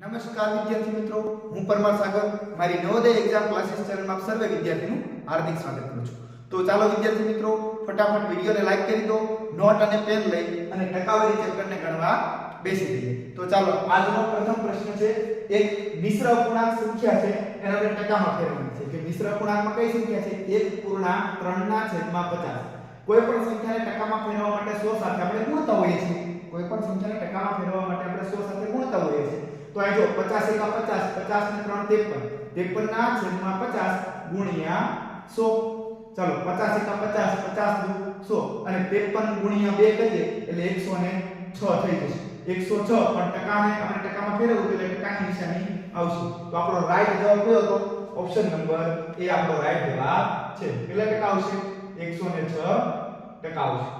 નમસ્કાર વિદ્યાર્થી મિત્રો. હું પરમાર સાગર. મારી નવોદય એક્ઝામ ક્લાસીસ ચેનલમાં સર્વે વિદ્યાર્થીનું હાર્દિક સ્વાગત કરું છું. તો ચાલો વિદ્યાર્થી મિત્રો, ફટાફટ વિડીયોને લાઈક કરી દો નોટ અને પેન લઈ અને ટકાવારી ચેપ્ટરને ગણવા બેસી જઈએ. તો ચાલો, આજનો પ્રથમ પ્રશ્ન છે, એક મિશ્ર અપૂર્ણાંક સંખ્યા છે, એને આપણે ટકામાં ફેરવવાની છે. કે મિશ્ર અપૂર્ણાંકમાં કઈ સંખ્યા છે? એક પૂર્ણાંક ત્રણના છેદમાં પચાસ. કોઈ પણ સંખ્યાને ટકામાં ફેરવવા માટે 100 સાથે આપણે ગુણતા હોઈએ છીએ. કોઈ પણ સંખ્યાને ટકામાં ફેરવવા માટે આપણે 100 સાથે ગુણતા હોઈએ છીએ. તો અહીં જો 50 એકા 50 50 ને 3 53 53 ના છેદમાં 50 ગુણ્યા 100 ચાલો 50 એકા 50 50 દુ 100 અને 53 ગુણ્યા 2 કરીએ એટલે 106 થઈ જશે. 106 પણ ટકાને આપણે ટકામાં ફેરવવું એટલે ટકાની નિશાની આવશે. તો આપણો રાઈટ જવાબ કયો હતો? ઓપ્શન નંબર એ આપણો રાઈટ જવાબ છે. કેટલા ટકા આવશે? 106 ટકા આવશે.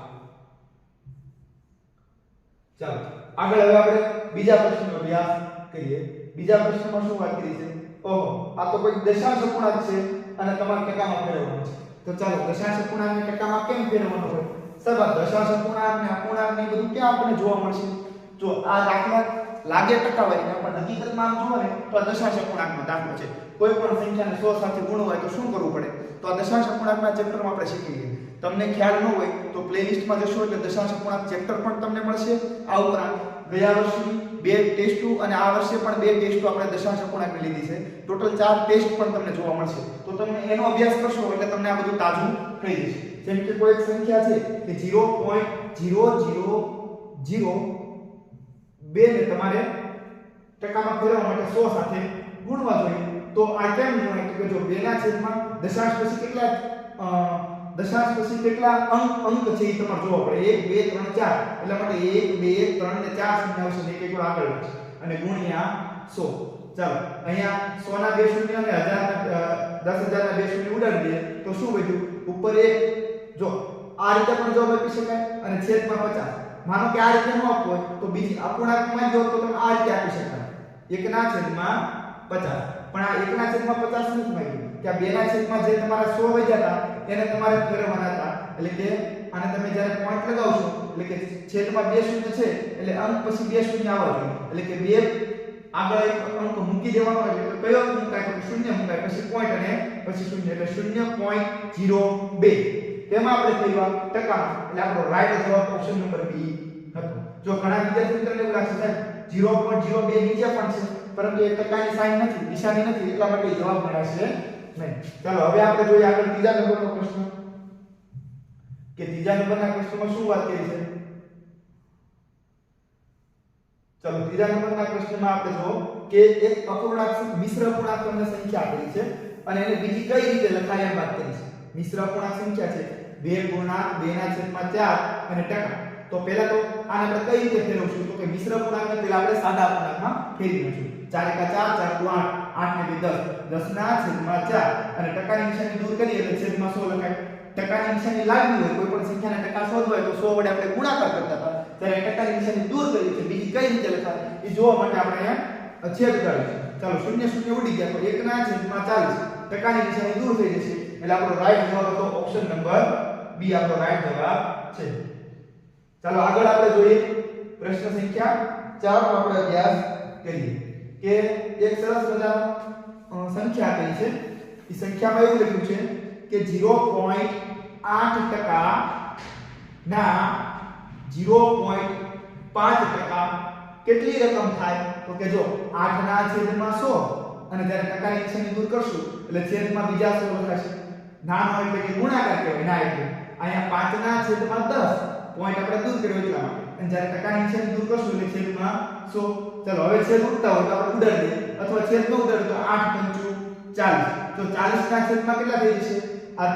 ચાલો, આગળ હવે આપણે બીજા પ્રશ્નનો અભ્યાસ કરીએ બીજા પ્રશ્નમાં શું વાત કરી છે? ઓહો, આ તો કોઈ દશાંશ અપૂર્ણાંક છે અને તમારે ટકામાં ફેરવવાનો છે. તો ચાલો, દશાંશ અપૂર્ણાંકને ટકામાં કેમ ફેરવવાનો હોય? સાહેબ, આ દશાંશ અપૂર્ણાંક ને બધું ક્યાં આપણને જોવા મળશે? જો આ દાખલા લાગે ટકાવારી પણ હકીકતમાં આમ જોવો ને, તો આ દશાંશ અપૂર્ણાંકનો દાખલો છે. કોઈ પણ સંખ્યાને 100 સાથે ગુણવું હોય તો શું કરવું પડે? તો આ દશાંશ અપૂર્ણાંકના ચેપ્ટરમાં આપણે શીખીએ. તમને ખ્યાલ ન હોય તો પ્લેલિસ્ટમાં જશો એટલે દશાંશ અપૂર્ણાંક ચેપ્ટર પણ તમને મળશે. આ ઉપરાંત ગયા વર્ષની બે ટેસ્ટો અને આ વર્ષે પણ બે ટેસ્ટો આપણે દશાંશ અપૂર્ણાંકની લીધી છે. ટોટલ ચાર ટેસ્ટ પણ તમને જોવા મળશે. તો તમે એનો અભ્યાસ કરશો એટલે તમને આ બધું તાજું થઈ જશે. જેમ કે કોઈ એક સંખ્યા છે કે 0.000 બે ને તમારે ટકામાં ફેરવવા માટે 100 સાથે ગુણવા જોઈએ. તો આ કેમ ગણાય? તો કે જો બે ના છેદમાં દશાંશ પછી કેટલા દશાંશ પછી કેટલા અંક અંક છે એ તમારે જોવા પડે. 1 2 3 4 એટલા માટે 1 2 3 ને 4 શૂન્ય આવશે ને એક એક આગળ વધશે. અને ગુણ્યા 100 ચાલો, અહીંયા 100 ના બે શૂન્ય અને 1000 ના 10000 ના બે શૂન્ય ઉડાડી દે તો શું વધ્યું? ઉપર 1 જો, આ રીતે પણ જવાબ આપી શકાય અને છેદમાં 50 માનો કે આ રીતે ન આપવો હોય, તો બીજી અપૂર્ણાંકમાં જો તો તમે આ રીતે આપી શકાય. એકના છેદમાં 50 પણ આ એકના છેદમાં 50 શું માંગ્યું કે આ બેના છેદમાં જે તમારા 100 વધ્યા હતા એને તમારે ફેરવવાના હતા એટલે કે આને તમે જ્યારે પોઈન્ટ લગાવશો, એટલે કે છેદમાં બે શૂન્ય છે, એટલે અંક પછી બે શૂન્ય આવવા જોઈએ. એટલે કે બે આગળ એક અંક મૂકી દેવાનો એટલે કયો અંક મુકાય? તો શૂન્ય મુકાય, પછી પોઈન્ટ અને પછી શૂન્ય, એટલે શૂન્ય પોઈન્ટ જીરો બે. તેમાં આપણે કહેવા ટકા એટલે આપણો રાઈટ જવાબ ઓપ્શન નંબર બી હતો. જો ઘણા વિદ્યાર્થી મિત્રોને એવું લાગશે, સાહેબ 0.02 નીચે પણ છે, પરંતુ એ ટકાની સાઈન નથી, નિશાની નથી, એટલા માટે જવાબ ગણાશે ચાલો, હવે આપણે જોઈએ આગળ ત્રીજા નંબરનો પ્રશ્ન. કે ત્રીજા નંબરના પ્રશ્નમાં શું વાત કરી છે? ચાલો, ત્રીજા નંબરના પ્રશ્નમાં આપણે જો કે એક અપૂર્ણાંક મિશ્ર અપૂર્ણાંક સંખ્યા આપેલી છે અને એને બીજી કઈ રીતે લખાય એમ વાત કરી છે? મિશ્ર અપૂર્ણાંક સંખ્યા છે. બે પૂર્ણાંક બે ના છેદમાં ચાર અને ટકા. તો પહેલા તો આને આપણે કઈ રીતે ફેરવશું? તો કે મિશ્ર અપૂર્ણાંકને પહેલા આપણે સાદા અપૂર્ણાંકમાં ચાર એકા ચાર ચાર દુ આઠ. આઠ ને બે દસ દસ ના છેદમાં ચાર અને ટકાની નિશાની દૂર કરીએ એટલે છેદમાં સો લખાય ટકાની નિશાની લાગવી હોય કોઈ પણ સંખ્યાના ટકા શોધવા હોય તો 100 વડે આપણે ગુણાકાર કરતા હતા. ત્યારે ટકાની નિશાની દૂર કરી છે. બીજી કઈ રીતે લખાય? એ જોવા માટે આપણે અહીંયા છેદ કરીશું ચાલો શૂન્ય શૂન્ય ઉડી ગયા. તો 1 ના છેદમાં 40 ટકાની નિશાની દૂર થઈ જશે. એટલે આપણો રાઈટ જવાબ હતો ઓપ્શન નંબર બી આપણો રાઈટ જવાબ છે. ચાલો આગળ આપણે જોઈએ પ્રશ્ન સંખ્યા 4 નો આપણે અભ્યાસ કરીએ. કે એક સરસ મજાનો અ, સંખ્યા આપેલી છે. એ સંખ્યામાં એવું લખ્યું છે કે 0.8% ના 0.5 ટકા કેટલી રકમ થાય? તો કે જો 8 ના છેદમાં 100 અને જ્યારે ટકાની નિશાની દૂર કરશું, એટલે છેદમાં બીજા 100 લખાશે નાનો એટલે કે ગુણાકાર કહેવાય, ના એટલે. અહીંયા 5 ના છેદમાં 10 પોઈન્ટ આપણે દૂર કર્યો એટલા માટે. અને જ્યારે ટકાની નિશાની દૂર કરશું એટલે સો 100 ચલો, હવે છેદ ઉડતા હોય તો આપણે ઉડાડી દઈએ અથવા છેદ ન ઉડાડે તો 8 પંચુ 40 તો 40 ના છેદમાં કેટલા થઈ જશે? આ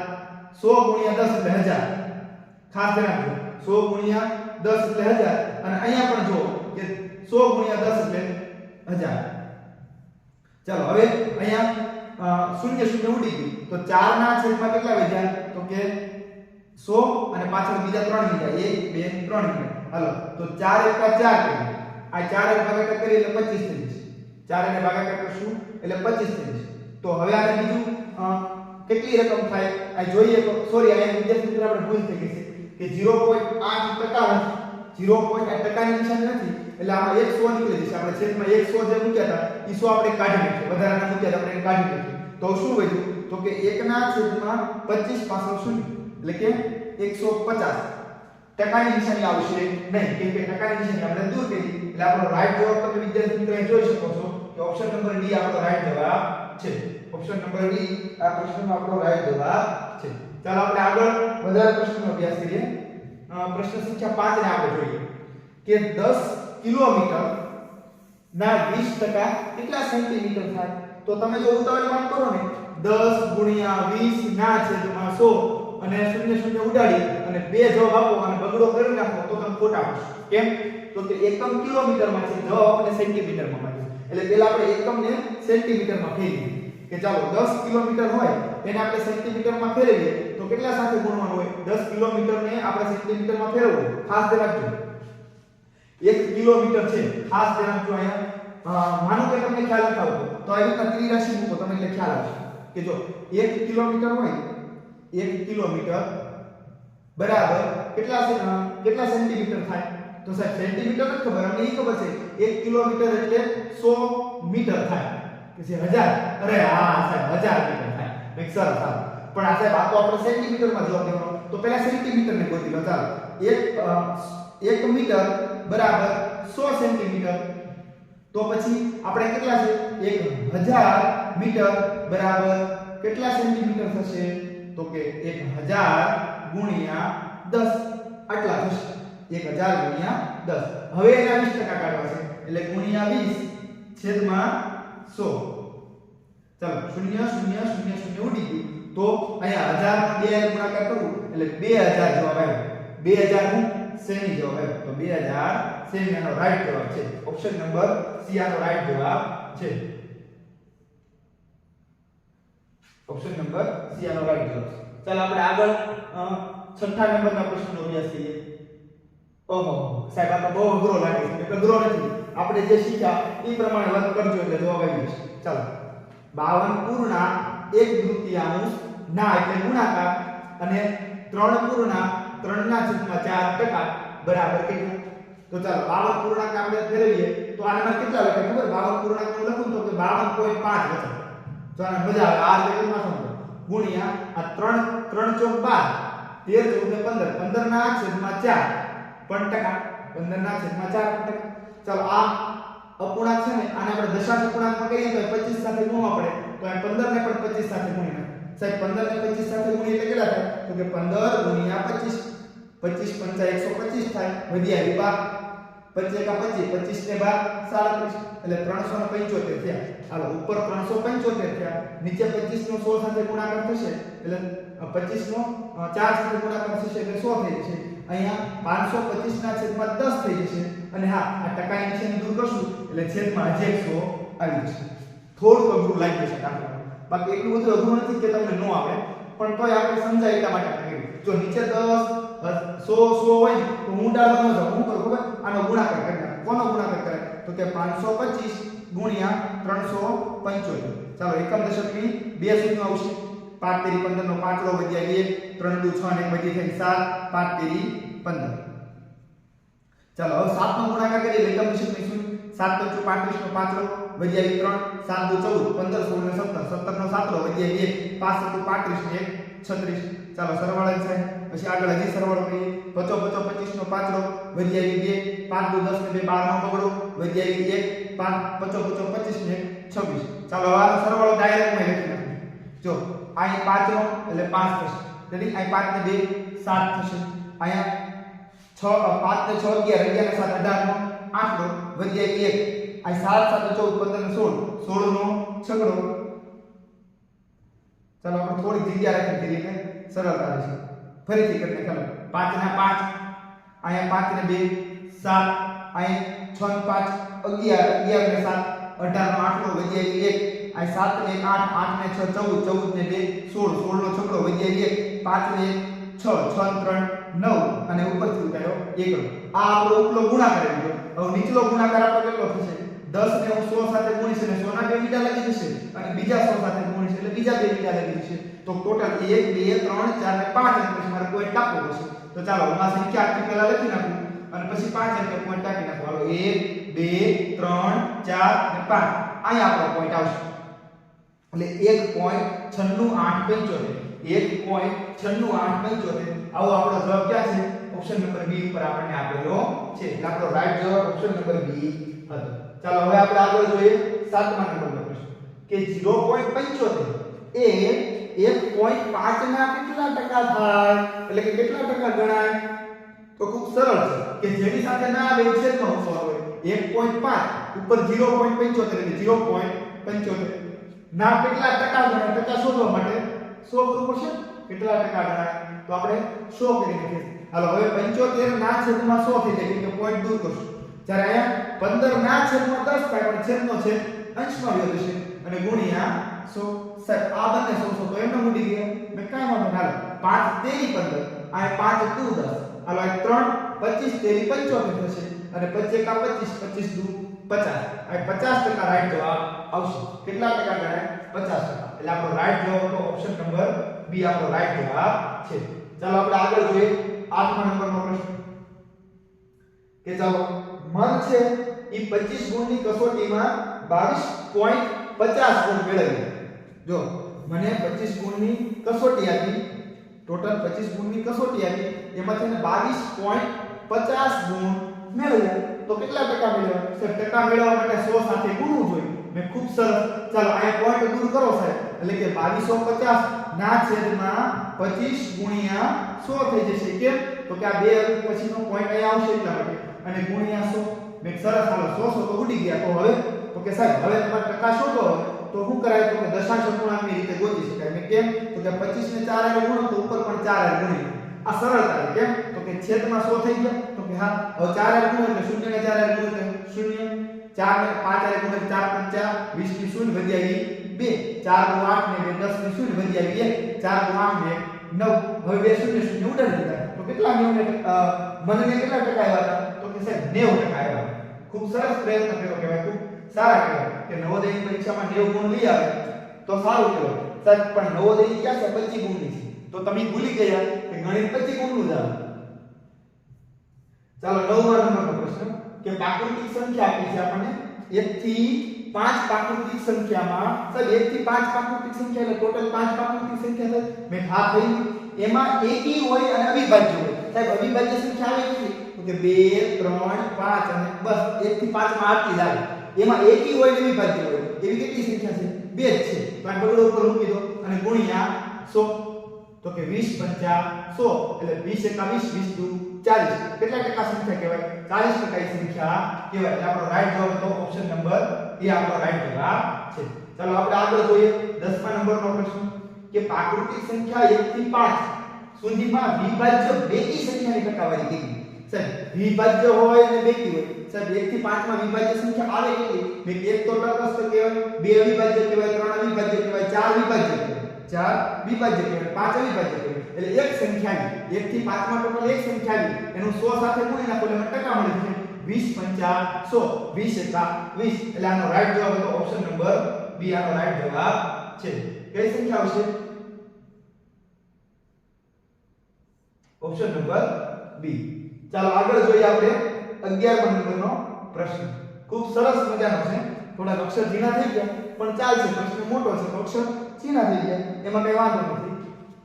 100 ગુણ્યા 10 એટલે 1000 ખાસ ધ્યાન રાખજો 100 ગુણ્યા 10 એટલે 1000 અને અહીંયા પણ જો કે 100 ગુણ્યા 10 એટલે 1000 ચાલો, હવે અહીંયા શૂન્ય શૂન્ય ઉડી ગયું. તો 4 ના છેદમાં કેટલા વધ્યા તો કે 100 અને પાછળ બીજા 3 લીધા 1 2 3 લીધા હાલો, તો 4 એકા 4 કરીએ આ 4 એક ભાગાકાર કરીએ એટલે 25 થઈ જશે. 4 ને ભાગાકાર કરશું એટલે 25 થઈ જશે. તો હવે આને બીજું કેટલી રકમ થાય? આ જોઈએ તો સોરી આ વિદ્યાર્થી મિત્ર, આપણે ભૂલ થઈ ગઈ છે કે 0.8 ટકા નથી 0.8 ટકાની નિશાની નથી, એટલે આમાં એક સો નીકળી જશે. આપણે છેદમાં એક સો જે મૂક્યા હતા એ 100 આપણે કાઢી નાખીએ વધારાના મૂક્યા આપણે કાઢી નાખીએ તો શું વધ્યું? તો કે એકના છેદમાં પચીસ પાછળ શૂન્ય, એટલે કે એકસો પચાસ. ટકાની નિશાની આવશે નહીં. કેમ કે ટકાની નિશાની આપણે દૂર કરી. એટલે આપણો રાઈટ જવાબ તમે વિદ્યાર્થી મિત્રો જોઈ શકો છો કે ઓપ્શન નંબર ડી આપણો રાઈટ જવાબ છે. ઓપ્શન નંબર ડી આ પ્રશ્નનો આપણો રાઈટ જવાબ છે. ચાલો આપણે આગળ વધારે પ્રશ્નનો અભ્યાસ કરીએ. પ્રશ્ન સંખ્યા 5 ને આપણે જોઈએ. કે 10 કિલોમીટર ના 20% કેટલા સેન્ટીમીટર થાય? તો તમે જો ઉતાવળમાં કરો ને 10 ગુણ્યા 20 ના છેદમાં 100 અને શૂન્ય શૂન્ય ઉડાડી અને બે જવાબ આપો અને બગડો કરી નાખો તો તમે ખોટા આવશે. કેમ? તો કે એકમ કિલોમીટરમાં છે, જવાબ આપણને સેન્ટીમીટરમાં મળે એટલે પહેલા આપણે એકમને સેન્ટીમીટરમાં ફેરવીએ. કે ચાલો 10 કિલોમીટર હોય, એને આપણે સેન્ટીમીટરમાં ફેરવીએ, તો કેટલા સાથે ગુણવાનું હોય? 10 કિલોમીટરને આપણે સેન્ટીમીટરમાં ફેરવવું ખાસ ધ્યાન રાખજો. 1 કિલોમીટર છે, ખાસ ધ્યાન રાખજો અહીંયા. માનો કે તમને ખ્યાલ નથી આવતો તો આવી રીતના ત્રિરાશિ મૂકો, તમને એટલે ખ્યાલ આવશે. કે જો 1 કિલોમીટર હોય 1 કિલોમીટર બરાબર કેટલા કેટલા સેન્ટીમીટર થાય? તો સાહેબ સેન્ટીમીટર જ ખબર અમને એ ખબર છે 1 કિલોમીટર એટલે 100 મીટર થાય. કે છે હજાર? અરે હા સાહેબ 1000 મીટર થાય. મિક્સર સરસ પણ આ સાહેબ આ તો આપણે સેન્ટીમીટરમાં જવાબ દેવાનો. તો પહેલા સેન્ટીમીટર ને ગોતી લો ચાલો. એક અ, એક મીટર બરાબર 100 સેન્ટીમીટર. તો પછી આપણે કેટલા છે? 1000 મીટર બરાબર કેટલા સેન્ટીમીટર થશે? તો કે 1000 ગુણ્યા 10 આટલા થશે. 1000 ગુણ્યા 10 હવે એના 20% કાઢવા છે. એટલે ગુણ્યા 20 છેદમાં 100 ચાલો, શૂન્ય શૂન્ય શૂન્ય શૂન્ય ઉડી ગયું. તો અહીંયા હજાર નો બે હારે ગુણાકાર કરું એટલે બે હજાર જવાબ આવ્યો. બે હજારનું સેમી જવાબ આવ્યો? તો બે હજાર સેમી આનો રાઈટ જવાબ છે. ઓપ્શન નંબર સી આનો રાઈટ જવાબ છે. ઓપ્શન નંબર સી આનો રાઈટ જવાબ છે. ચાલો આપણે આગળ છઠ્ઠા નંબરના પ્રશ્નનો અભ્યાસ કરીએ. ઓહો, સાહેબ, આ તો બહુ અઘરો લાગે છે. એટલે અઘરો નથી. આપણે જે શીખ્યા, એ પ્રમાણે વર્ક કરજો એટલે જવાબ આવી જશે. ચાલો. બાવન પૂર્ણા એક તૃતીયાંશ ના એટલે ગુણાકાર અને ત્રણ પૂર્ણા ત્રણના છેદમાં ચાર ટકા બરાબર કેટલું? તો ચાલો, બાવન પૂર્ણાંક આપણે ફેરવીએ. તો આના કેટલા લખે ખબર? બાવન પૂર્ણાંક હું લખું તો કે પાંચ લખાય તો આને મજા આવે. આ લેવલમાં સમજો ગુણ્યા આ ત્રણ ત્રણ ચોક 12 13 14 ને પંદર. પંદર ના છેદમાં ચાર. પણ ટકા. પંદર ના છેદમાં ચાર પણ ટકા. ચાલો, આ અપૂર્ણાંક છે ને, આને આપણે દશાંશ અપૂર્ણાંકમાં કરીએ તો 25 સાથે ગુણવા પડે. તો આ 15 ને પણ 25 સાથે ગુણી નાખ સાહેબ 15 ને 25 સાથે ગુણીએ એટલે કેટલા થાય? તો કે 15 ગુણ્યા 25 25 પંચા 125 થાય. વધી આવી 12 25 એકા 25 25 ને 12 37 એટલે 375 થયા. હાલો, ઉપર 375 થયા. નીચે 25 નો 100 સાથે ગુણાકાર થશે. એટલે 25 નો 4 સાથે ગુણાકાર થશે એટલે સો થઈ જશે. અહીંયા 525 ના છેદમાં દસ થઈ જશે. અને હા, આ ટકાની નિશાની દૂર કરશું. એટલે છેદમાં હજી 100 આવી જશે. થોડું અઘરું લાગી જશે દાખલા બાકી એટલું બધું અઘરું નથી કે તમને ન આવડે. પણ તોય આપણે સમજાય એટલા માટે જો નીચે 10 100 100 હોય તો હું ડાળો ન જાઉં હું કરું ખબર આનો ગુણાકાર કરી કોનો ગુણાકાર કરે તો કે 525 ગુણ્યા 375 ચાલો, એકમ દશકની બે સુધીનું આવશે. પાંચ તેરી પંદર નો પાંચડો વધ્યા એક, ત્રણ દુ છ ને એક વધી થઈ સાત, પાંચ તેરી પંદર. ચાલો, હવે 7 નો ગુણાકાર કરીએ એકમ દશકની શું? સાત પંચું પાંત્રીસ નો પાંચડો વધ્યા એક ત્રણ, સાત દુ ચૌદ, પંદર સોળ ને સત્તર સત્તર નો સાતડો વધ્યા એક પાંચ સત્તુ પાંત્રીસ ને એક, છત્રીસ. ચાલો સરવાળા થાય પછી આગળ હજી સરવાળો કરીએ. પચો પચો પચીસ નો પાંચડો વધ્યા એક બે, પાંચ, દુ દસ ને બે બાર નો બગડો વધ્યા એક એક પાંચ, પચો પચો પચીસ ને એક, છવ્વીસ. ચાલો હવે આનો સરવાળો ડાયરેક્ટમાં લખી નાખીએ. જો, અહીં 5 નો એટલે 5 થશે. તેથી અહીં 5 ને 2 7 થશે. અહીંયા 6 5 ને 6 11 11 ને 7 18 નો 8 નો વધ્યા 1 અહીં 7 7 14 15 ને 16 16 નો છગડો. ચાલો આપણે થોડી જગ્યા રાખી દઈએ એટલે સરળતા રહેશે ફરીથી કરીને ચાલો 5 ના 5 અહીંયા 5 ને 2 7 અહીં 6 ને 5 11 11 ને 7 18 નો 8 નો વધ્યા 1 અહીં 7 ને 1 8 8 ને 6 14 14 ને 2 16 16 નો છકડો વધ્યા 1 5 ને 6 6 ને 3 9 અને ઉપરથી ઉતાર્યો 1 આ આપણો ઉપલો ગુણાકાર આવી ગયો. હવે નીચલો ગુણાકાર આપણો કેટલો થશે? 10 ને હું 100 સાથે ગુણીશ અને 100 ના બે મીટા લાગી જશે અને બીજા 100 સાથે ગુણીશ એટલે બીજા બે મીટા લાગી જશે. તો ટોટલ 1 2 3 4 ને 5 અંક પછી મારે પોઈન્ટ કાપવો પડશે. તો ચાલો, હું આ સંખ્યા આખી પહેલા લખી નાખું અને પછી પાંચ અંકે પોઈન્ટ આપી નાખું. હાલો, એક, બે, ત્રણ, ચાર અને પાંચ. અહીંયા આપણો પોઈન્ટ આવશે. એટલે એક પોઈન્ટ છન્નું આઠ પંચોતેર. એક પોઈન્ટ છન્નું આઠ પંચોતેર. આવો આપણો જવાબ ક્યાં છે? ઓપ્શન નંબર બી ઉપર આપણને આપેલો છે. આપણો રાઈટ જવાબ ઓપ્શન નંબર બી હતો. ચાલો, હવે આપણે આગળ જોઈએ સાતમા નંબરનો પ્રશ્ન. કે 0.75 એ 1.5 ના કેટલા ટકા થાય? એટલે કે કેટલા ટકા ગણાય? તો ખૂબ સરળ છે કે જેની સાથે ના આવે છેદમાં ઉછાળ હોય 1.5 ઉપર 0.75 એટલે 0.75 ના કેટલા ટકા ગણાય? ટકા શોધવા માટે 100 કરવું પડશે કેટલા ટકા ગણાય? તો આપણે 100 કરી નાખીએ હાલો, હવે 75 ના છેદમાં 100 થઈ જાય, એટલે પોઈન્ટ દૂર કરશું. જ્યારે અહીંયા 15 ના છેદમાં 10 થાય, પણ છેદનો છેદ અંશમાં વ્યસ્ત છે અને ગુણ્યા 100 સાહેબ આ બંને 100 100 તો એમને મૂડી ગયા મેં કાંઈ વાંધો ના 5 તેરી 15 આ 5 દુ 10 હાલો આ 3 25 તેરી 75 થશે. અને 25 એકા 25 25 દુ 50 આ 50% રાઈટ જવાબ આવશે. કેટલા ટકા ગણાય 50% એટલે આપણો રાઈટ જવાબ હતો ઓપ્શન નંબર બી આપણો રાઈટ જવાબ છે. ચાલો આપણે આગળ જોઈએ. આઠમા નંબરનો પ્રશ્ન. કે ચાલો, મન છે એ 25 ગુણની કસોટીમાં 22.50 ગુણ મેળવ્યા જો, મને 25 ગુણની કસોટી આપી. ટોટલ 25 ગુણની કસોટી આપી. એમાંથી મને 22.50 ગુણ મેળવ્યા તો કેટલા ટકા મેળવ્યા સાહેબ, ટકા મેળવવા માટે 100 સાથે ગુણવું જોઈએ. મેં ખૂબ સરસ. ચાલો, આ પોઈન્ટ દૂર કરો, સાહેબ. એટલે કે 2250 ના છેદમાં 25 ગુણ્યા 100 થઈ જશે. કેમ? તો કે આ બે અંક પછીનો પોઈન્ટ અહીં આવશે એટલા માટે. અને ગુણ્યા 100 મેં સરસ, હાલો 100 100 તો ઉડી ગયા. તો હવે, તો કે સાહેબ, હવે તમારે ટકા શોધો હોય. તો શું કરાય તો કે દશાંશ અપૂર્ણાંકની રીતે ગોતી શકાય. મેં કેમ? તો કે 25 ને 4 હારે ગુણો તો ઉપર પણ 4 હારે ગુણી. આ સરળતા છે. કેમ? તો કે છેદમાં 100 થઈ ગયા. તો કે હા, હવે 4 હારે ગુણો એટલે 0 ને 4 હારે ગુણો એટલે 0 4 ને 5 હારે ગુણો એટલે 4 પંચા 20 ની શૂન્ય વધી આવી 2 4 દુ 8 ને 2 10 ની શૂન્ય વધી આવી 1 4 દુ 8 ને 9 હવે બે શૂન્ય શૂન્ય ઉડાડી દીધા. તો કેટલા 90 ને મનને કેટલા ટકા આવ્યા હતા? તો કે સાહેબ 90 ટકા આવ્યા ખૂબ સરસ પ્રયત્ન કર્યો કહેવાય. ખૂબ સારા કહેવાય. કે નવોદયની પરીક્ષામાં 90 ગુણ લઈ આવે, તો સારું કહેવાય. સાહેબ, પણ નવોદયની ક્યાં છે 25 ગુણની છે? તો તમે ભૂલી ગયા કે ગણિત 25 ગુણનું જ આવે. ચાલો નવમા નંબરનો પ્રશ્ન. કે પ્રાકૃતિક સંખ્યા આપી છે આપણને. 1 થી 5 પ્રાકૃતિક સંખ્યામાં, સાહેબ 1 થી 5 પ્રાકૃતિક સંખ્યા એટલે ટોટલ 5 પ્રાકૃતિક સંખ્યા થાય મેં હા થઈ એમાં એકી હોય અને અવિભાજ્ય હોય. સાહેબ, અવિભાજ્ય સંખ્યા આવે કે 2 3 5 અને બસ 1 થી 5 માં આટલી જ આવે. એમાં એકી હોય અને અવિભાજ્ય હોય. એવી કેટલી સંખ્યા છે? બે જ છે. તો આ બગડો ઉપર મૂકી દો અને ગુણ્યા 100 તો કે 20 પંચા 100 એટલે 20 એકા 20 20 દુ 40 કેટલા ટકા સંખ્યા કહેવાય? 40 ટકા ની સંખ્યા કહેવાય. એટલે આપણો રાઈટ જવાબ તો ઓપ્શન નંબર એ આપણો રાઈટ જવાબ છે. ચાલો આપણે આગળ જોઈએ. 10મા નંબરનો પ્રશ્ન. કે પ્રાકૃતિક સંખ્યા 1 થી 5 સુધીમાં વિભાજ્ય બેકી સંખ્યાની ટકાવારી કેટલી? સાહેબ, વિભાજ્ય હોય અને બેકી હોય. સાહેબ 1 થી 5 માં વિભાજ્ય સંખ્યા આવે કેટલી? મે એક તો તટસ્થ કહેવાય, બે અવિભાજ્ય કહેવાય, ત્રણ અવિભાજ્ય કહેવાય, ચાર વિભાજ્ય ચાર વિભાજ્ય કહેવાય, પાંચ અવિભાજ્ય કહેવાય. એટલે એક સંખ્યાની 1 થી 5 માં ટોટલ એક સંખ્યાની, એનું 100 સાથે ગુણી નાખો એટલે ટકા મળે છે. 20 પંચા 100 20 એકા 20 એટલે આનો રાઈટ જવાબ હતો ઓપ્શન નંબર બી, આનો રાઈટ જવાબ છે. કઈ સંખ્યા આવશે? Option number B. ચાલો આગળ જોઈએ આપણે 11 નંબરનો પ્રશ્ન. ખૂબ સરસ મજાનો છે. થોડા અક્ષર ઝીણા થઈ ગયા, પણ ચાલશે. પ્રશ્ન મોટો છે અક્ષર ઝીણા થઈ ગયા. એમાં કઈ વાંધો નથી.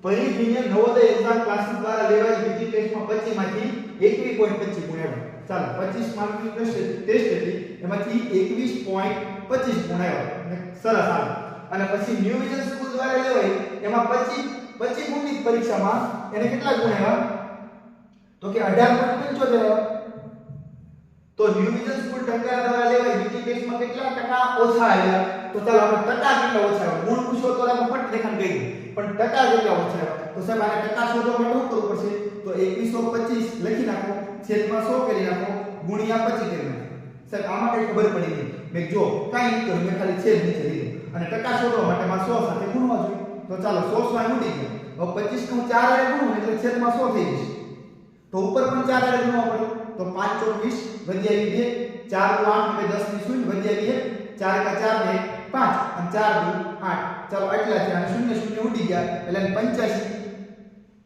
પરિધિને નવોદય એક્ઝામ ક્લાસીસ દ્વારા લેવાય બીજી ટેસ્ટમાં 25 માંથી 21.25 ગુણ્યા ચાલો 25 માર્કની ટેસ્ટ ટેસ્ટ હતી. એમાંથી 21.25 ગુણ્યા અને સરસ આવે અને પછી ન્યૂ વિઝન સ્કૂલ દ્વારા લેવાય. એમાં 25 25 ગુણની પરીક્ષામાં એને કેટલા ગુણ તો કે 18.75 આવ્યા તો ન્યૂ વિઝન સ્કૂલ ટકા દ્વારા લેવાય બીજી ટેસ્ટમાં કેટલા ટકા ઓછા આવ્યા? તો ચાલો આપણે ટકા કેટલા ઓછા આવ્યા. ગુણ પૂછો તો આપણે ફટ દેખાણ ગઈ પણ ટકા કેટલા ઓછા આવ્યા. તો સાહેબ, આને ટકા શોધવા માટે શું કરવું પડશે? તો 2125 લખી નાખો. છેદમાં 100 કરી નાખો. ગુણ્યા 25 કરી નાખો સાહેબ, આમાં કઈ ખબર પડી ગઈ મેં જો, કાઈ નહીં કર્યું મેં ખાલી છેદ નીચે લીધો. અને ટકા શોધવા માટે મારે 100 સાથે ગુણવા જોઈએ. તો ચાલો 100 માં ઉડી ગયો. હવે 25 નું 4 વડે ગુણું, એટલે છેદમાં 100 થઈ જશે. તો ઉપર પણ 4 વડે ગુણવા પડે. તો 5 ચોક 20 વધી આવી 2 4 8 એટલે 10 ની શૂન્ય વધી આવી 4 કા 4 ને 5 અને 4 દુ 8 ચાલો એટલા છે અને શૂન્ય શૂન્ય ઉડી ગયા એટલે 85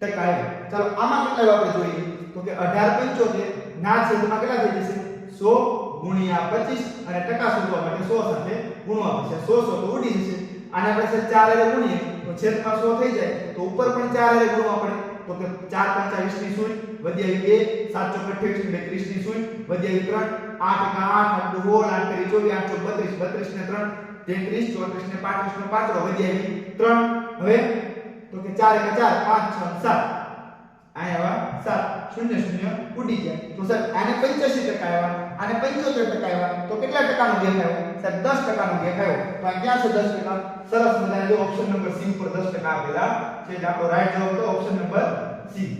ટકા આવ્યા. ચાલો આમાં કેટલા આપણે જોઈએ? તો કે 18 75 ના છેદમાં કેટલા થઈ જશે? 100 ગુણ્યા 25 અને ટકા શોધવા માટે 100 સાથે ગુણવા પડશે. 100 100 તો ઉડી જશે. આને આપણે 4 હારે ગુણીએ, તો છેદમાં 100 થઈ જાય. તો ઉપર પણ 4 હારે ગુણવા પડે. તો કે 4 પંચા 20 ની સુઈ, વધ્યા આવી 2 7 ચોક 28 ને 30 ની સુઈ, વધ્યા આવી 3 8 એકા 8 આટલું હોલ 8 કરી 24 8 32 32 ને 3 33 34 ને 35 ને 5 વધ્યા આવી 3 હવે તો કે 4 1 4 5 6 7 આયા સાત, શૂન્ય શૂન્ય, ઉડી ગયા. તો સર આને 85 ટકા આવ્યા આને 75 ટકા આવ્યા તો કેટલા ટકાનો ગેપ આવ્યો સાહેબ 10 ટકાનો ગેપ આવ્યો તો આ ક્યાં છે 10 ટકા? સરસ મજાનો જો ઓપ્શન નંબર સી ઉપર 10 ટકા આપેલા. છે એટલે આપણો રાઈટ જવાબ તો ઓપ્શન નંબર સી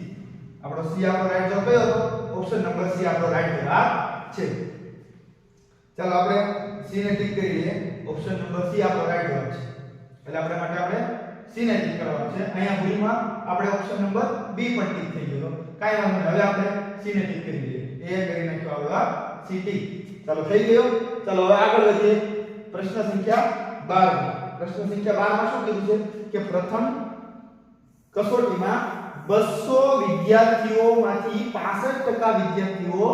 આપણો સી આપણો રાઈટ જવાબ કયો? હતો ઓપ્શન નંબર સી આપણો રાઈટ જવાબ છે. ચાલો આપણે સી ને ટિક કરી લઈએ. ઓપ્શન નંબર સી આપણો રાઈટ જવાબ છે. એટલે આપણે માટે આપણે સી ને ટિક કરવાનું છે. અહીંયા ભૂલમાં આપણે ઓપ્શન નંબર બી પણ ટિક થઈ ગયો. કાઈ વાંધો નહીં. હવે આપણે સી ને ટિક કરી લઈએ. એ કરી નાખ્યો આપણો આ સી ટિક ચાલો થઈ ગયો. ચાલો હવે આગળ વધીએ. પ્રશ્ન સંખ્યા 12 પ્રશ્ન સંખ્યા 12 માં શું કીધું છે? કે પ્રથમ કસોટીમાં 200 વિદ્યાર્થીઓમાંથી 65% વિદ્યાર્થીઓ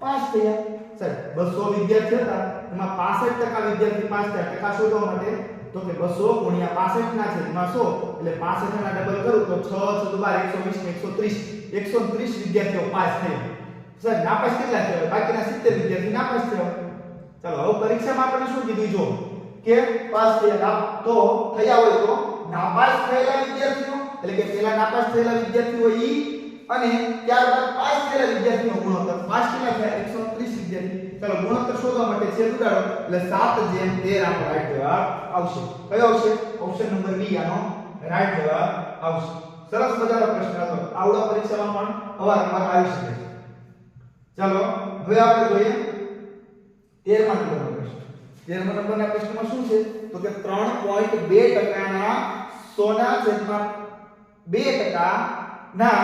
પાસ થયા. સર 200 વિદ્યાર્થીઓ હતા. એમાં 65% વિદ્યાર્થી પાસ થયા. ટકા શોધવા માટે? તો કે 200 ગુણ્યા 65 ના છેદમાં 100 એટલે 65 ના ડબલ કરું તો 6 6 12 120 ને 130 130 વિદ્યાર્થીઓ પાસ થયા. સર, નાપાસ કેટલા થયા? બાકીના 70 વિદ્યાર્થી નાપાસ થયા. ચાલો, હવે પરીક્ષામાં આપણે શું કીધું જો? કે પાસ થયા તો થયા હોય તો નાપાસ થયેલા વિદ્યાર્થીઓ, એટલે કે પહેલા નાપાસ થયેલા વિદ્યાર્થીઓ ઈ અને ત્યારબાદ પાસ થયેલા વિદ્યાર્થીનો ગુણોત્તર. પાસ કેટલા થયા? 130 વિદ્યાર્થી. ચાલો, ગુણોત્તર શોધવા માટે છેદ ઉડાડો એટલે 7 જેમ 13 આપણો રાઈટ જવાબ આવશે. કયો આવશે? ઓપ્શન નંબર બી આનો રાઈટ જવાબ આવશે. સરસ મજાનો પ્રશ્ન હતો. આવડા પરીક્ષામાં પણ અવારનવાર આવી શકે છે. ચાલો, હવે આપણે જોઈએ 13મા નંબરનો પ્રશ્ન. 13મા નંબરના પ્રશ્નમાં શું છે? તો કે 3.2 ટકાના સોના છેદમાં 2 ટકા ના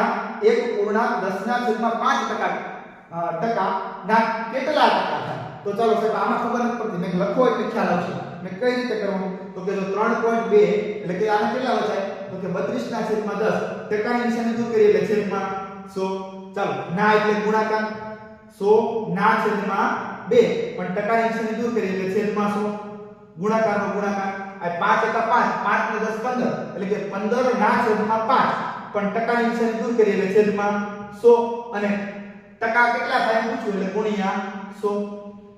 એક પૂર્ણાંક 10 ના છેદમાં 5 ટકા ના કેટલા ટકા થાય? તો ચાલો સાહેબ, આમાં ખબર નથી પડતી. મેં લખો એટલે ખ્યાલ આવશે. મેં કઈ રીતે કરવાનું? તો કે જો 3.2 એટલે કે આને કેટલા વચાય તો કે 32 ના છેદમાં 10 ટકાની નિશાની જો કરીએ એટલે છેદમાં 100 ચાલો, ના એટલે ગુણાકાર. 100 ના છેદમાં 2 પણ ટકાની નિશાની દૂર કરીએ એટલે છેદમાં 100 ગુણાકારનો ગુણાકાર. આ 5 એકા 5 5 ને 10 15 એટલે કે 15 ના છેદમાં 5 પણ ટકાની નિશાની દૂર કરીએ એટલે છેદમાં 100 અને ટકા કેટલા થાય પૂછ્યું, એટલે ગુણ્યા 100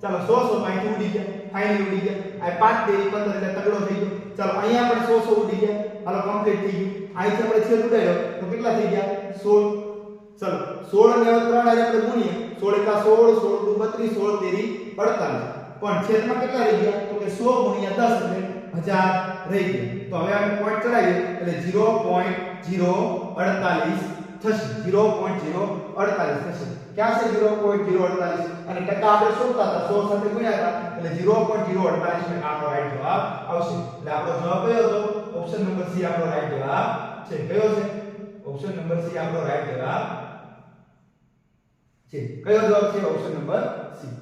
ચાલો 100 100 અહીંથી ઉડી ગયા. ફાઇનલી ઉડી ગયા. આ 5 દે 15 એટલે તગડો થઈ ગયો. ચાલો અહીંયા પણ 100 100 ઉડી ગયા. હાલો કમ્પ્લીટ થઈ ગયું. અહીંથી આપણે છેદ ઉડાડ્યો. તો કેટલા થઈ ગયા? 16 ચલો 16 ને હવે 3 હારે આપણે ગુણીએ. 16 કા 16 16 દુ 32 16 તેરી 48 પણ છેદમાં કેટલા રહી ગયા? તો કે 100 ગુણ્યા 10 એટલે 1000 રહી ગયા. તો હવે આપણે પોઈન્ટ ચડાવીએ એટલે 0.048 થશે. 0.048 થશે. ક્યાં છે 0.048 અને ટકા આપણે શોધતા હતા. 100 સાથે ગુણ્યા હતા. એટલે 0.048 ને આપણો રાઈટ જવાબ આવશે. એટલે આપણો જવાબ કયો હતો? ઓપ્શન નંબર સી આપણો રાઈટ જવાબ છે. કયો છે? ઓપ્શન નંબર સી આપણો રાઈટ જવાબ છે. કયો જવાબ છે? ઓપ્શન નંબર સી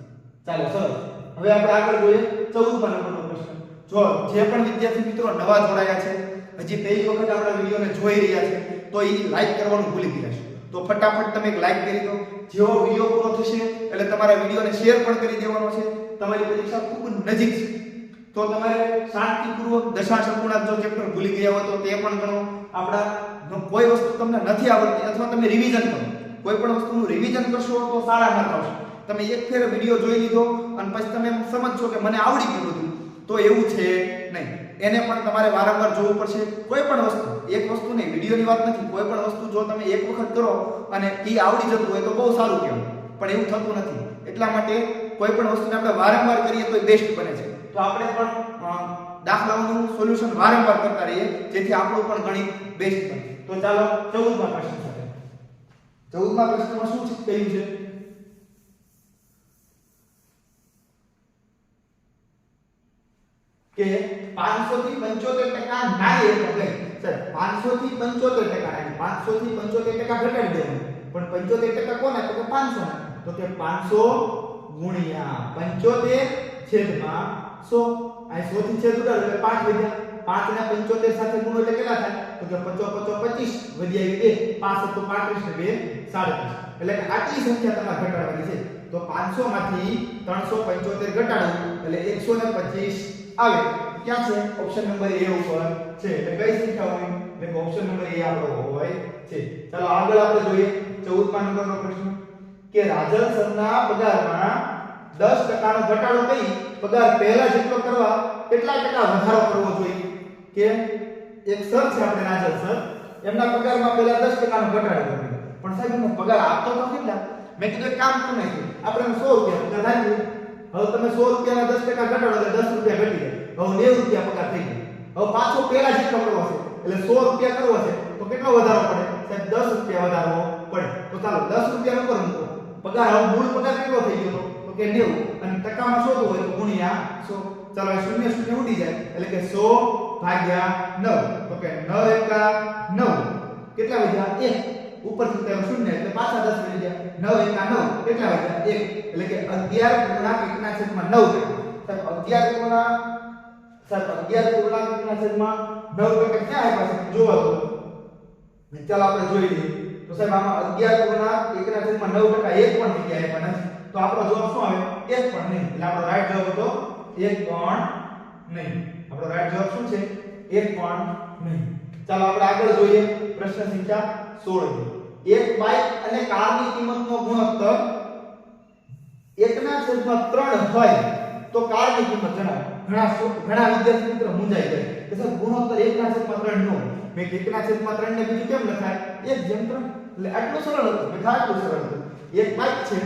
ચાલો, સરસ. હવે આપણે આગળ જોઈએ 14મા નંબરનો પ્રશ્ન. જો જે પણ વિદ્યાર્થી મિત્રો નવા જોડાયા છે, હજી પહેલી વખત આપણા વિડીયોને જોઈ રહ્યા છે, તો એ લાઈક કરવાનું ભૂલી ગયા છે. તો ફટાફટ તમે એક લાઈક કરી દો. જેવો વીડિયો પૂરો થશે, એટલે તમારા વિડીયોને શેર પણ કરી દેવાનો છે. તમારી પરીક્ષા ખૂબ નજીક છે. તો તમારે શાંતિપૂર્વક દશાંશ અપૂર્ણાંક જો ચેપ્ટર ભૂલી ગયા હોય તો તે પણ ગણો. આપણા કોઈ વસ્તુ તમને નથી આવડતી અથવા તમે રિવિઝન કરો. કોઈ પણ વસ્તુનું રિવિઝન કરશો તો સારા. માર્ક આવશે તમે એક ફેર વિડિયો જોઈ લીધો અને પછી તમે સમજશો કે મને આવડી ગયું બધું. તો એવું છે નહીં. એને પણ તમારે વારંવાર જોવું પડશે. કોઈ પણ વસ્તુ, એક વસ્તુ નહીં વિડીયોની વાત નથી. કોઈ પણ વસ્તુ જો તમે એક વખત કરો અને એ આવડી જતું હોય તો બહુ સારું કહેવાય. પણ એવું થતું નથી. એટલા માટે કોઈ પણ વસ્તુને આપણે વારંવાર કરીએ તો એ બેસ્ટ બને છે. તો આપણે પણ દાખલાઓનું સોલ્યુશન વારંવાર કરતા રહીએ, જેથી આપણું પણ ગણિત બેસ્ટ બને. તો ચાલો 14મા પ્રશ્ન 14મા પ્રશ્નમાં શું કહ્યું છે કે 500 થી 75 ટકા નાય એટલે સર 500 થી 75 ટકા નાય 500 થી 75 ટકા ઘટાડી દેવાનું પણ 75 ટકા કોને તો કે 500 ના તો કે 500 ગુણ્યા 75 છેદમાં 100 આ 100 થી છેદ ઉડાડો એટલે 5 વધ્યા પાંચ ને પંચોતેર સાથે ગુણો એટલે કેટલા થાય? તો કે પચો પચો, પચીસ, વધી આવી બે, પાંચ સત્તો પાંત્રીસ ને બે, સાડત્રીસ. એટલે કે આટલી સંખ્યા તમારે ઘટાડવાની છે. તો 500 માંથી 375 ઘટાડવું, એટલે 125 આવે. ક્યાં છે? ઓપ્શન નંબર એ ઉપર છે. એટલે કઈ સંખ્યા હોય? એટલે ઓપ્શન નંબર એ આપણો હોય છે. ચાલો આગળ આપણે જોઈએ 14મા નંબરનો પ્રશ્ન. કે રાજલ સરના પગારમાં 10% નો ઘટાડો કરી પગાર પહેલા જેટલો કરવા, કેટલા ટકા વધારો કરવો જોઈએ? કે એક સર છે આપણે નાજર સર, એમના પગારમાં પહેલા 10% નો ઘટાડો કર્યો. પણ સાહેબ, એમનો પગાર આપતો તો કેટલા? મેં કીધું, એક કામ તો નહીં આપણે સો રૂપિયા પગાર ધાર્યું હવે તમે સો રૂપિયાના દસ ટકા ઘટાડો એટલે દસ રૂપિયા ઘટી જાય. હવે નેવું રૂપિયા પગાર થઈ ગયો. હવે પાછો પહેલા જ કરવો હશે, એટલે સો રૂપિયા કરવો છે તો કેટલો વધારો પડે? સાહેબ, દસ રૂપિયા વધારવો પડે. તો ચાલો, દસ રૂપિયા નો મૂકો પગાર હવે મૂળ પગાર કેટલો થઈ ગયો? તો કે નેવું. અને ટકામાં શોધવું હોય તો ગુણ્યા સો. ચાલો, હવે શૂન્ય શૂન્ય ઉડી જાય. એટલે કે સો ભાગ્યા નવ. તો કે એકા નવ. કેટલા વધ્યા એક. ઉપરથી તેમ શૂન્ય. એટલે પાછા 10 મળી ગયા. 9 એકા 9 કેટલા વધ્યા 1 એટલે કે 11 પૂર્ણાંક એકના છેદમાં 9 સાહેબ 11 પૂર્ણાંક સાહેબ 11 પૂર્ણાંક એકના છેદમાં 9 ટકા ક્યાં આવ્યા છે? જોવા તો ચાલો આપણે જોઈ લઈએ. તો સાહેબ, આમાં 11 પૂર્ણાંક એકના છેદમાં 9 ટકા એક પણ જગ્યાએ પણ તો આપણો જવાબ શું આવે? એક પણ નહીં. એટલે આપણો રાઈટ જવાબ હતો એક પણ નહીં. આપણો રાઈટ જવાબ શું છે? એક પણ નહીં. ચાલો આપણે આગળ જોઈએ. પ્રશ્ન સંખ્યા 16 એક બાઇક અને કારની કિંમતનો ગુણોત્તર એકના છેદમાં 3 હોય તો કારની કિંમત જણાવો. ઘણા ઘણા વિદ્યાર્થી મિત્રો મૂંઝાઈ ગયા. કે સર, ગુણોત્તર એકના છેદમાં 3 નો મેં કીધું એકના છેદમાં 3 ને બીજું કેમ લખાય એક જેમ 3 એટલે આટલું સરળ હતું. મેં આટલું સરળ હતું. એક બાઇક છે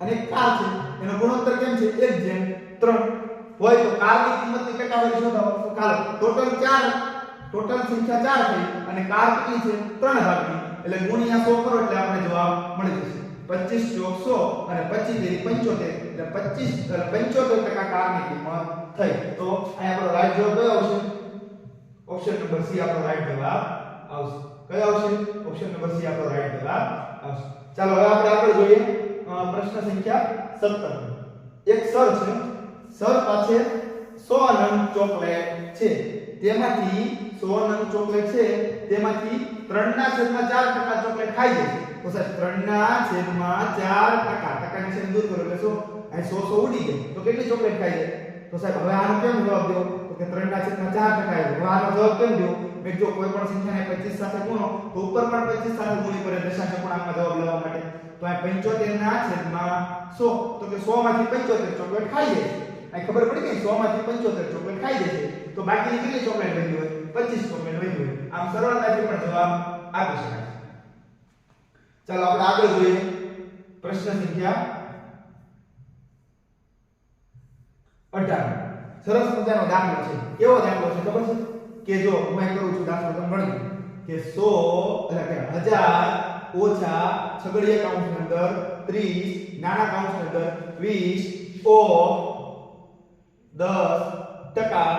અને કાર છે. એનો ગુણોત્તર કેમ છે? એક જેમ 3 હોય તો કારની કિંમતની ટકાવારી શોધો. તો કાર ટોટલ 4 ટોટલ સંખ્યા 4 થઈ અને કાર કેટલી છે 3 ભાગની એટલે ગુણ્યા 100 કરો એટલે આપણે જવાબ મળી જશે. 25 ચોક 100 અને 25 તેરી 75 એટલે 25 એટલે 75 ટકા કારની કિંમત થઈ. તો અહીંયા આપણો રાઈટ જવાબ કયો આવશે? ઓપ્શન નંબર સી આપણો રાઈટ જવાબ આવશે. કયો આવશે? ઓપ્શન નંબર સી આપણો રાઈટ જવાબ આવશે. ચાલો હવે આપણે આગળ જોઈએ. પ્રશ્ન સંખ્યા 17 એક સર છે સર પાસે 100 નંગ ચોકલેટ છે. તેમાંથી 100 નંગ ચોકલેટ છે, તેમાંથી 3 ના છેદમાં 4 ટકા ચોકલેટ ખાઈ જાય તો સાહેબ 3 ના છેદમાં 4 ટકા ટકાની છેદ દૂર કરો એટલે શું? અહીં 100 100 ઉડી જાય. તો કેટલી ચોકલેટ ખાઈ જાય? તો સાહેબ, હવે આનો કેમ જવાબ દેવો તો કે 3 ના છેદમાં 4 ટકા આવ્યો હવે આનો જવાબ કેમ દેવો મેં જો કોઈ પણ સંખ્યાને 25 સાથે ગુણો, તો ઉપર પણ 25 સાથે ગુણી પડે દશાંશ અપૂર્ણાંકમાં જવાબ લેવા માટે. તો આ 75 ના છેદમાં 100 તો કે 100 માંથી 75 ચોકલેટ ખાઈ જાય. આ ખબર પડી ગઈ 100 માંથી 75 ચોકલેટ ખાઈ જશે. તો બાકીની કેટલી ચોકલેટ વધી હોય? 25 ચોકલેટ વધી હોય. આમ સરળતાથી પણ જવાબ આપી શકાય. ચાલો, આપણે આગળ જોઈએ. પ્રશ્ન સંખ્યા 18 સરસ મજાનો દાખલો છે. કેવો દાખલો છે ખબર છે? કે જો, હું અહીં કરું છું દાખલો તમે ગણજો કે 100 એટલે કે 1000 ઓછા છગડીયા કાઉન્સની અંદર 30 નાના કાઉન્સની અંદર 20 ઓ 10 ટકા.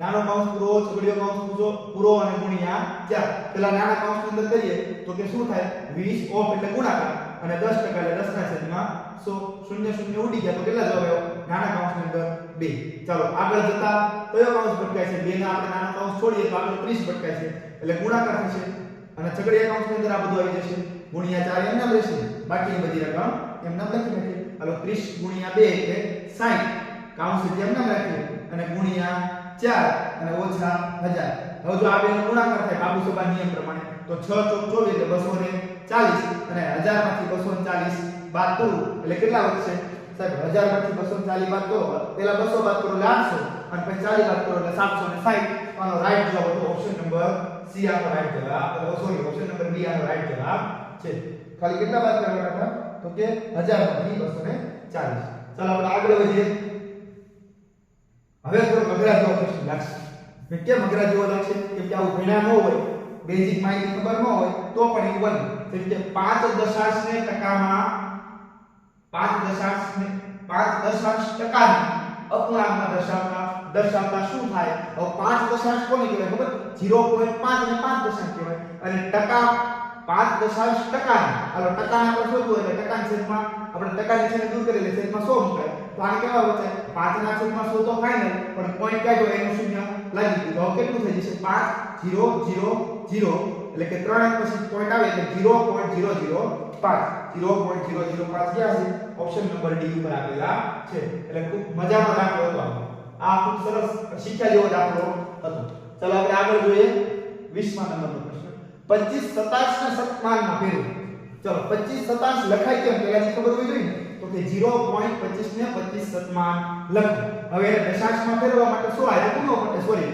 નાનો કાઉન્સ પૂરો છગડીયો કાઉન્સ પૂરો પૂરો અને ગુણ્યા ચાર. પેલા નાના કાઉન્સની અંદર કરીએ તો કે શું થાય? 20 ઓફ એટલે ગુણાકાર. અને 10 ટકા એટલે 10 ના છેદમાં 100 શૂન્ય શૂન્ય ઉડી ગયા તો કેટલા જવાબ આવ્યો? નાના કાઉન્સની અંદર 2 ચાલો, આગળ જતા કયો કાઉન્સ ભટકાય છે? 2 ના આપણે નાનો કાઉન્સ છોડીએ તો આગળ 30 ભટકાય છે. એટલે ગુણાકાર થશે. અને છગડીયા કાઉન્સની અંદર આ બધું આવી જશે. ગુણ્યા 4 એમના રહેશે બાકીની બધી રકમ એમના લખી નાખીએ. હાલો 30 ગુણ્યા 2 એટલે 60 કાઉન્સ જે રાખે અને ગુણ્યા 4 અને ઓછા 1000 હવે જો આ બેનો ગુણાકાર થાય, બાબુ સભા નિયમ પ્રમાણે, તો 6 ચોક 24 એટલે 240 અને 1000 માંથી 240 બાદ કરું એટલે કેટલા વધશે? સાહેબ 1000 માંથી 240 બાદ કરો પહેલા 200 બાદ કરો એટલે 800 અને પછી 40 બાદ કરો એટલે 760 આનો રાઈટ જવાબ તો ઓપ્શન નંબર સી આનો રાઈટ જવાબ. સોરી ઓપ્શન નંબર બી આનો રાઈટ જવાબ છે. ખાલી કેટલા બાદ કરવાના હતા? તો કે 1000 માંથી 240 ચાલો, આપણે આગળ વધીએ. હવે તો જેવો પ્રશ્ન લાગશે. મેં કેમ અઘરા જેવો લાગશે કેમ કે આવું ભણ્યા ન હોય બેઝિક માહિતી ખબર ન હોય, તો પણ એ બને જેમ કે પાંચ દશાંશને ટકામાં, પાંચ દશાંશને, પાંચ દશાંશ ટકાની અપૂર્ણાંકમાં દર્શાવતા દર્શાવતા શું થાય? હવે પાંચ દશાંશ કોને કહેવાય ખબર? 0.5 અને 5 દશાંશ કહેવાય. અને ટકા, પાંચ દશાંશ ટકા હાલો, ટકાને આપણે શોધવું એટલે ટકાની છેદમાં આપણે ટકાની છેદ દૂર કરી લે છેદમાં સો મુકાય. તો આને કેવા વચ્ચે? 5 ના છેદમાં 100 તો ફાઇનલ પણ પોઈન્ટ કાઢો એનું શૂન્ય લાગી ગયું. તો હવે કેટલું થઈ જશે? 5 0 0 0 એટલે કે ત્રણ અંક પછી પોઈન્ટ આવે એટલે 0.005 0.005 ક્યાં છે ઓપ્શન નંબર ડી ઉપર આપેલા છે. એટલે ખૂબ મજાનો આ. ખૂબ સરસ શીખ્યા જેવો હતો. ચાલો આપણે આગળ જોઈએ 20મા નંબરનો પ્રશ્ન. 25 27 ને શતમાનમાં ફેરવો. ચલો 25 27 લખાય કેમ? પહેલાથી ખબર હોવી જોઈએ તો કે 0.25 ને 25 સતમાન લખો. હવે દશાંશમાં ફેરવવા માટે શું આરે ગુણો પડે સોરી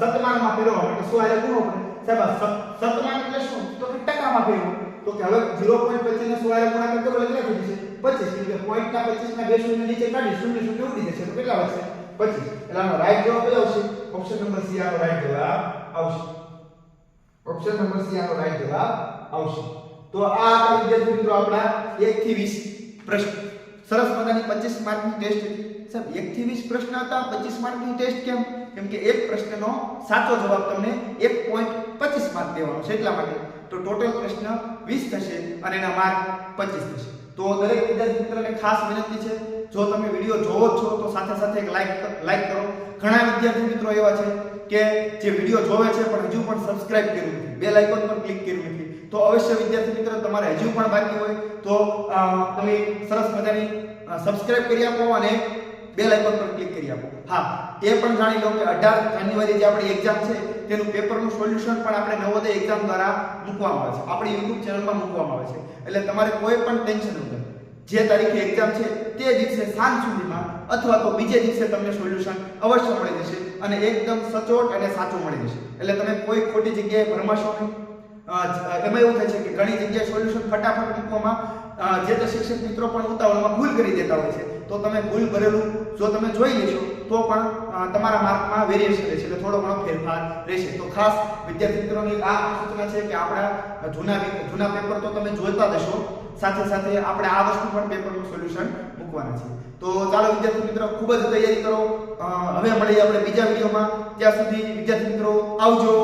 સતમાનમાં ફેરવવા માટે શું આરે ગુણો પડે સાહેબ સતમાન એટલે શું? તો કે ટકામાં ફેરવો. તો કે હવે 0.25 ને 100 આરે ગુણાકાર કરો એટલે કેટલું થશે જશે? 25 એટલે પોઈન્ટ ના 25 ના બે શૂન્ય નીચે કાઢી, શૂન્ય શૂન્ય ઉડી જશે. તો કેટલા વધશે? 25 એટલે આનો રાઈટ જવાબ કયો આવશે? ઓપ્શન નંબર સી આનો રાઈટ જવાબ આવશે. ઓપ્શન નંબર સી આનો રાઈટ જવાબ આવશે. તો આ વિદ્યાર્થી મિત્રો આપણા 1 થી 20 પ્રશ્ન. સરસ મજાની 25 માર્કની ટેસ્ટ હતી. સાહેબ 1 થી 20 પ્રશ્ન હતા 25 માર્કની ટેસ્ટ કેમ? કેમ કે એક પ્રશ્નનો સાચો જવાબ તમને 1.25 માર્ક દેવાનો છે એટલા માટે. તો ટોટલ પ્રશ્ન 20 થશે અને એના માર્ક 25 થશે. તો દરેક વિદ્યાર્થી મિત્રને ખાસ વિનંતી છે, જો તમે વિડિયો જોવો છો, તો સાથે સાથે એક લાઈક લાઈક કરો. ઘણા વિદ્યાર્થી મિત્રો એવા છે કે જે વિડિયો જોવે છે, પણ હજુ પણ સબસ્ક્રાઇબ કર્યું નથી. બે આઇકોન પર ક્લિક કર્યું નથી. તો અવશ્ય વિદ્યાર્થી મિત્રો, તમારે હજુ પણ બાકી હોય તો તમે સરસ મજાની સબસ્ક્રાઇબ કરી આપો અને બેલ આઇકોન પર ક્લિક કરી આપો. હા, એ પણ જાણી લો કે 18 જાન્યુઆરી જે આપણી એક્ઝામ છે, તેનું પેપરનું સોલ્યુશન પણ આપણે નવોદય એક્ઝામ દ્વારા મૂકવામાં આવે છે. આપણી YouTube ચેનલમાં મૂકવામાં આવે છે. એટલે તમારે કોઈ પણ ટેન્શન વગર જે તારીખે એક્ઝામ છે, તે દિવસે સાંજ સુધીમાં અથવા તો બીજે દિવસે તમને સોલ્યુશન અવશ્ય મળી જશે અને એકદમ સચોટ અને સાચું મળી જશે. એટલે તમે કોઈ ખોટી જગ્યાએ ભરમાશો નહીં. એમાં એવું થાય છે કે ઘણી જગ્યાએ સોલ્યુશન ફટાફટ મૂકવામાં જે તે શિક્ષક મિત્રો પણ ઉતાવળમાં ભૂલ કરી દેતા હોય છે. તો તમે ભૂલ ભરેલું જો તમે જોઈ લેશો, તો પણ તમારા માર્કમાં વેરિએશન રહેશે એટલે થોડો ઘણો ફેરફાર રહેશે. તો ખાસ વિદ્યાર્થી મિત્રોની આ સૂચના છે કે આપણા જૂના જૂના પેપર તો તમે જોતા જશો સાથે સાથે આપણે આ વસ્તુ પણ પેપરનું સોલ્યુશન મૂકવાના છે. તો ચાલો વિદ્યાર્થી મિત્રો, ખૂબ જ તૈયારી કરો. હવે મળીએ આપણે બીજા વિડીયોમાં. ત્યાં સુધી વિદ્યાર્થી મિત્રો, આવજો.